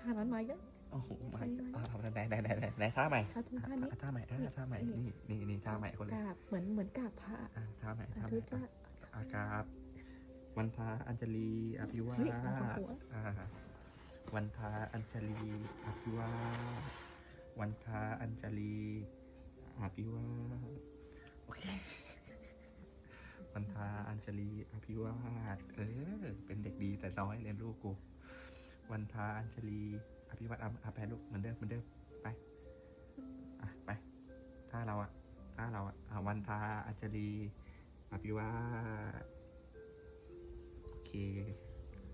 ท่านั้นมาอีกแล้วโอ้โหมาไปเลยอ่าทำไหนไหนไหนไหนไหนท่าใหม่ท่าทุกท่านี้อะท่าใหม่อะนี่ท่าใหม่นี่นี่นี่นี่ท่าใหม่คนเลยกราบเหมือนเหมือนกราบพระอะท่าใหม่สาท่าใหธุม่จ้าอากาศวันทาอัญชลีอภิวาเฮ้ยทเอาหัวอ่าวันทาอัญชลีอภิวาทวันทาอัญชลีอภิวาทโอเควันทาอัญชลีอภิวาทเออเป็นเด็ก วันทาอัญชลี อภิวาทอะอะไปลูกเหมือนเดิมเหมือนเดิมไปอะไปถ้าเราอะถ้าเราอะอะวันทาอัญชลี อภิวาทโอเค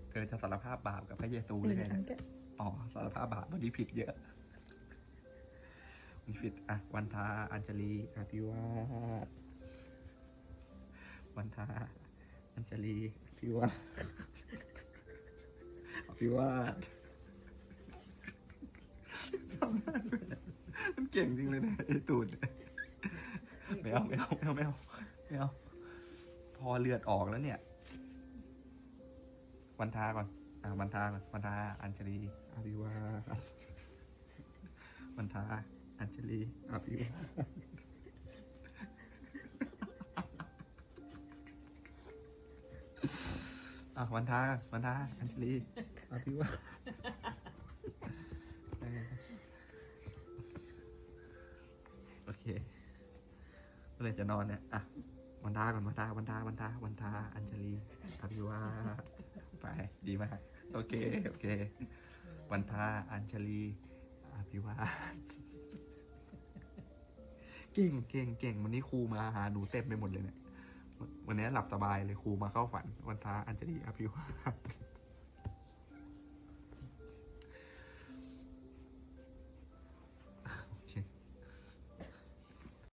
เธอจะสารภาพบาปกับพระเยซูหเลนึ่ยงไงครั้งเนี่ยก็อ๋อสารภาพบาปวันนี้ผิดเยอะวันนี้ผิดอะวันทาอัญชลี อภิวาทวันทาอัญชลีอภิวาทอภิวาทมันเก่งจริงเลยเนี่ยไอ้ตูดเนี่ยไม่เอาไม่เอาไม่เอาไม่เอาไม่เอาพอเลือดออกแล้วเนี่ย วันทาก่อน อ่าวันทาก่อนวันทา อัญชลีอภิวาทวันทา อัญชลีอภิวาท อะวันทาวันทาอัญชลีอภิวาทเออโอเคเมื่อไหรจะนอนเนี่ยอะวันทาก่อนวันทาวันทาวันทาวันทาอัญชลีอภิวาไปดีมาก โอเค โอเค วันทาอัญชลีอภิวาเก่งเก่งเก่งวันนี้ครูมาหาหนูเต็มไปหมดเลยเนี่ย วันนี้หลับสบายเลยครูมาเข้าฝัน วันท้าอัญชลีอภิวา